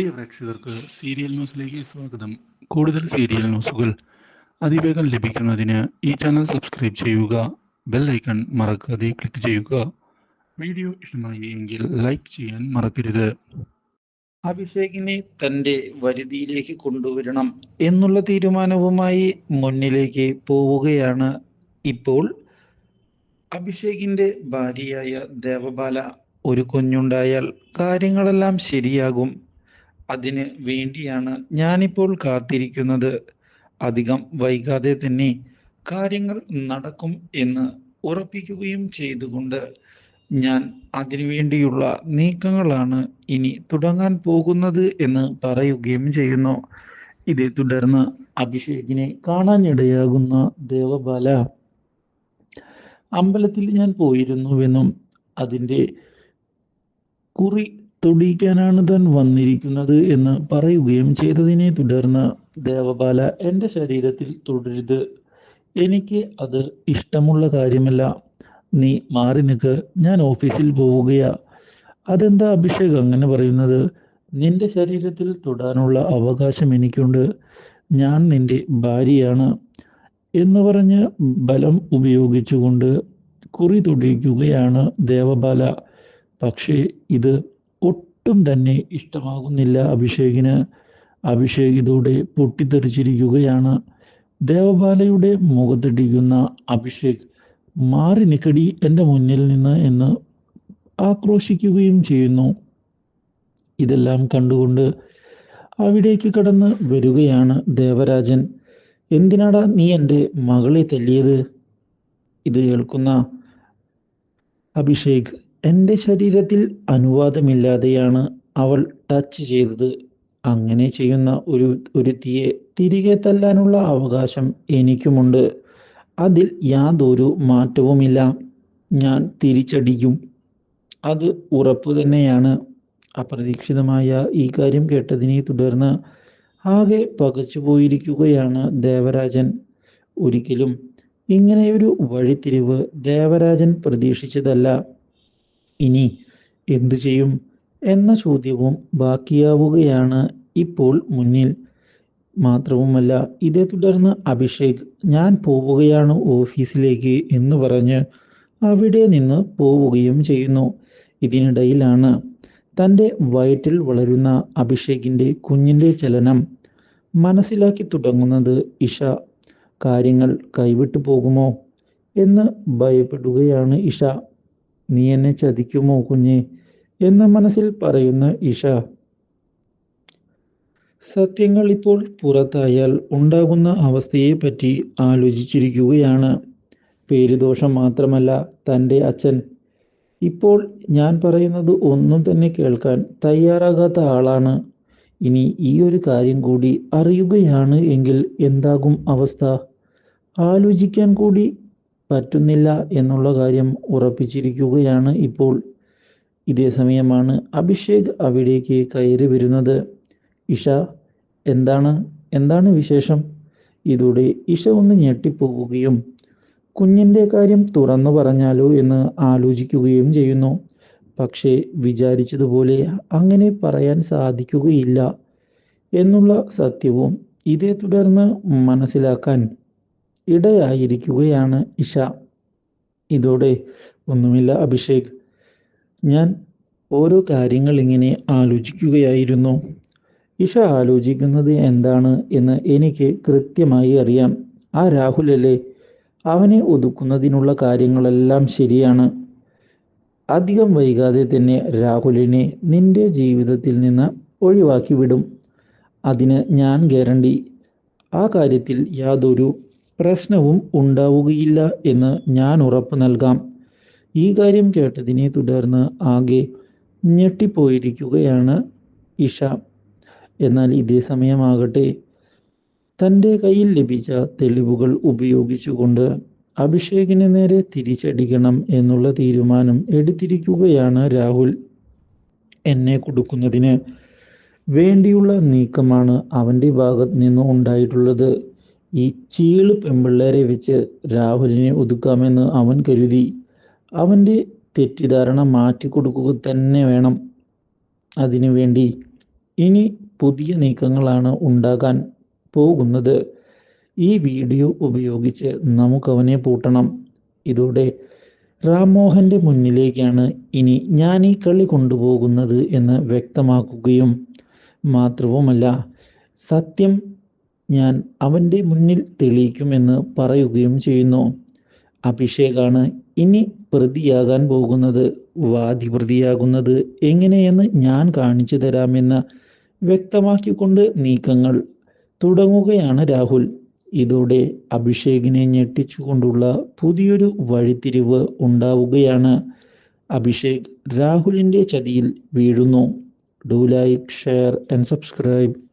പ്രിയ പ്രേക്ഷകർക്ക് സീരിയൽ ന്യൂസിലേക്ക് സ്വാഗതം. കൂടുതൽ സീരിയൽ ന്യൂസുകൾ അതിവേഗം ലഭിക്കുന്നതിന് ഈ ചാനൽ സബ്സ്ക്രൈബ് ചെയ്യുക ബെൽ ഐക്കൺ മറക്കാതെ ക്ലിക്ക് ചെയ്യുക. വീഡിയോ ഇഷ്ടമായി എങ്കിൽ ലൈക്ക് ചെയ്യാൻ മറക്കരുത്. അഭിഷേകിനെ തന്റെ വരുതിയിലേക്ക് കൊണ്ടുവരണം എന്നുള്ള തീരുമാനവുമായി മുന്നിലേക്ക് പോവുകയാണ് ഇപ്പോൾ അഭിഷേകിന്റെ ഭാര്യയായ ദേവബാല. ഒരു കുഞ്ഞുണ്ടായാൽ കാര്യങ്ങളെല്ലാം ശരിയാകും. അതിന് വേണ്ടിയാണ് ഞാനിപ്പോൾ കാത്തിരിക്കുന്നത്. അധികം വൈകാതെ തന്നെ കാര്യങ്ങൾ നടക്കും എന്ന് ഉറപ്പിക്കുകയും ചെയ്തുകൊണ്ട് ഞാൻ അതിനുവേണ്ടിയുള്ള നീക്കങ്ങളാണ് ഇനി തുടങ്ങാൻ പോകുന്നത് എന്ന് പറയുകയും ചെയ്യുന്നു. ഇതേ തുടർന്ന് അഭിഷേകിനെ കാണാനിടയാകുന്ന ദേവബാല അമ്പലത്തിൽ ഞാൻ പോയിരുന്നുവെന്നും അതിന്റെ കുറി തൊടിയിക്കാനാണ് താൻ വന്നിരിക്കുന്നത് എന്ന് പറയുകയും ചെയ്തതിനെ തുടർന്ന് ദേവബാല എന്റെ ശരീരത്തിൽ തുടരുത്. എനിക്ക് അത് ഇഷ്ടമുള്ള കാര്യമല്ല. നീ മാറി നിൽക്ക്. ഞാൻ ഓഫീസിൽ പോവുകയാ. അതെന്താ അഭിഷേക് അങ്ങനെ പറയുന്നത്? നിന്റെ ശരീരത്തിൽ തൊടാനുള്ള അവകാശം എനിക്കുണ്ട്. ഞാൻ നിന്റെ ഭാര്യയാണ് എന്ന് പറഞ്ഞ് ബലം ഉപയോഗിച്ചുകൊണ്ട് കുറി തൊടിയിക്കുകയാണ് ദേവബാല. പക്ഷേ ഇത് ഒട്ടും തന്നെ ഇഷ്ടമാകുന്നില്ല അഭിഷേകിന്. അഭിഷേക് ഇതോടെ പൊട്ടിത്തെറിച്ചിരിക്കുകയാണ്. ദേവബാലയുടെ മുഖത്തിടിക്കുന്ന അഭിഷേക് മാറി നിക്കടി എന്റെ മുന്നിൽ നിന്ന് എന്ന് ആക്രോശിക്കുകയും ചെയ്യുന്നു. ഇതെല്ലാം കണ്ടുകൊണ്ട് അവിടേക്ക് കടന്ന് വരികയാണ് ദേവരാജൻ. എന്തിനാടാ നീ എന്റെ മകളെ തല്ലിയത്? ഇത് കേൾക്കുന്ന അഭിഷേക് എന്റെ ശരീരത്തിൽ അനുവാദമില്ലാതെയാണ് അവൾ ടച്ച് ചെയ്തത്. അങ്ങനെ ചെയ്യുന്ന ഒരു ഒരുത്തിയെ തിരികെ തല്ലാനുള്ള അവകാശം എനിക്കുമുണ്ട്. അതിൽ യാതൊരു മാറ്റവുമില്ല. ഞാൻ തിരിച്ചടിക്കും അത് ഉറപ്പു തന്നെയാണ്. അപ്രതീക്ഷിതമായ ഈ കാര്യം കേട്ടതിനെ തുടർന്ന് ആകെ പകച്ചുപോയിരിക്കുകയാണ് ദേവരാജൻ. ഒരിക്കലും ഇങ്ങനെയൊരു വഴിത്തിരിവ് ദേവരാജൻ പ്രതീക്ഷിച്ചതല്ല. ഇനി എന്തു ചെയ്യും എന്ന ചോദ്യവും ബാക്കിയാവുകയാണ് ഇപ്പോൾ മുന്നിൽ. മാത്രവുമല്ല ഇതേ തുടർന്ന് അഭിഷേക് ഞാൻ പോവുകയാണ് ഓഫീസിലേക്ക് എന്ന് പറഞ്ഞ് അവിടെ നിന്ന് പോവുകയും ചെയ്യുന്നു. ഇതിനിടയിലാണ് തന്റെ വയറ്റിൽ വളരുന്ന അഭിഷേകിന്റെ കുഞ്ഞിന്റെ ചലനം മനസ്സിലാക്കി തുടങ്ങുന്നത് ഇഷ. കാര്യങ്ങൾ കൈവിട്ടു പോകുമോ? എന്ന് ഭയപ്പെടുകയാണ് ഇഷ. നീ എന്നെ ചതിക്കുമോ കുഞ്ഞെ? എന്ന് മനസ്സിൽ പറയുന്ന ഇഷ. സത്യങ്ങൾ ഇപ്പോൾ പുറത്തായാൽ ഉണ്ടാകുന്ന അവസ്ഥയെ പറ്റി ആലോചിച്ചിരിക്കുകയാണ്. പേരുദോഷം മാത്രമല്ല തന്റെ അച്ഛൻ. ഇപ്പോൾ ഞാൻ പറയുന്നത് ഒന്നും തന്നെ കേൾക്കാൻ തയ്യാറാകാത്ത ആളാണ്. ഇനി ഈ ഒരു കാര്യം കൂടി അറിയുകയാണ് എങ്കിൽ എന്താകും അവസ്ഥ? ആലോചിക്കാൻ കൂടി പറ്റുന്നില്ല എന്നുള്ള കാര്യം ഉറപ്പിച്ചിരിക്കുകയാണ് ഇപ്പോൾ ഇതേ സമയമാണ് അഭിഷേക് അവിടേക്ക് കയറി വരുന്നത്. ഇഷ എന്താണ്? എന്താണ് വിശേഷം? ഇതോടെ ഇഷ ഒന്ന് ഞെട്ടിപ്പോകുകയും കുഞ്ഞിന്റെ കാര്യം തുറന്നു പറഞ്ഞാലോ എന്ന് ആലോചിക്കുകയും ചെയ്യുന്നു. പക്ഷേ വിചാരിച്ചതുപോലെ അങ്ങനെ പറയാൻ സാധിക്കുകയില്ല എന്നുള്ള സത്യവും ഇതേ തുടർന്ന് മനസ്സിലാക്കാൻ ഇടയായിരിക്കുകയാണ് ഇഷ. ഇതോടെ ഒന്നുമില്ല അഭിഷേക്. ഞാൻ ഓരോ കാര്യങ്ങൾ ഇങ്ങനെ ആലോചിക്കുകയായിരുന്നു. ഇഷ ആലോചിക്കുന്നത് എന്താണ് എന്ന് എനിക്ക് കൃത്യമായി അറിയാം. ആ രാഹുലല്ലേ അവനെ ഒതുക്കുന്നതിനുള്ള കാര്യങ്ങളെല്ലാം ശരിയാണ്. അധികം വൈകാതെ തന്നെ രാഹുലിനെ നിന്റെ ജീവിതത്തിൽ നിന്ന് ഒഴിവാക്കി വിടും അതിന് ഞാൻ ഗ്യാരണ്ടി. ആ കാര്യത്തിൽ യാതൊരു പ്രശ്നവും ഉണ്ടാവുകയില്ല എന്ന് ഞാൻ ഉറപ്പ് നൽകാം. ഈ കാര്യം കേട്ടതിനെ തുടർന്ന് ആകെ ഞെട്ടിപ്പോയിരിക്കുകയാണ് ഇഷ. എന്നാൽ ഇതേ സമയമാകട്ടെ. തന്റെ കയ്യിൽ ലഭിച്ച തെളിവുകൾ ഉപയോഗിച്ചുകൊണ്ട് അഭിഷേകിന് നേരെ തിരിച്ചടിക്കണം എന്നുള്ള തീരുമാനം എടുത്തിരിക്കുകയാണ് രാഹുൽ. എന്നെ കൊടുക്കുന്നതിന് വേണ്ടിയുള്ള നീക്കമാണ് അവന്റെ ഭാഗത്ത് നിന്നും ഉണ്ടായിട്ടുള്ളത്. ഈ ചീൾ പെമ്പിള്ളേരെ വെച്ച് രാഹുലിനെ ഒതുക്കാമെന്ന് അവൻ കരുതി. അവന്റെ തെറ്റിദ്ധാരണ മാറ്റിക്കൊടുക്കുക തന്നെ വേണം. അതിനു വേണ്ടി ഇനി പുതിയ നീക്കങ്ങളാണ് ഉണ്ടാകാൻ പോകുന്നത്. ഈ വീഡിയോ ഉപയോഗിച്ച് നമുക്കവനെ പൂട്ടണം. ഇതോടെ റാംമോഹന്റെ മുന്നിലേക്കാണ് ഇനി ഞാൻ ഈ കളി കൊണ്ടുപോകുന്നത് എന്ന് വ്യക്തമാക്കുകയും മാത്രവുമല്ല സത്യം ഞാൻ അവന്റെ മുന്നിൽ തെളിയിക്കുമെന്ന് പറയുകയും ചെയ്യുന്നു. അഭിഷേകാണ് ഇനി പ്രതിയാകാൻ പോകുന്നത്. വാദി പ്രതിയാകുന്നത് എങ്ങനെയെന്ന് ഞാൻ കാണിച്ചു തരാമെന്ന് വ്യക്തമാക്കിക്കൊണ്ട് നീക്കങ്ങൾ തുടങ്ങുകയാണ് രാഹുൽ. ഇതോടെ അഭിഷേകിനെ ഞെട്ടിച്ചുകൊണ്ടുള്ള പുതിയൊരു വഴിത്തിരിവ് ഉണ്ടാവുകയാണ്. അഭിഷേക് രാഹുലിന്റെ ചതിയിൽ വീഴുന്നു. Do like share and subscribe.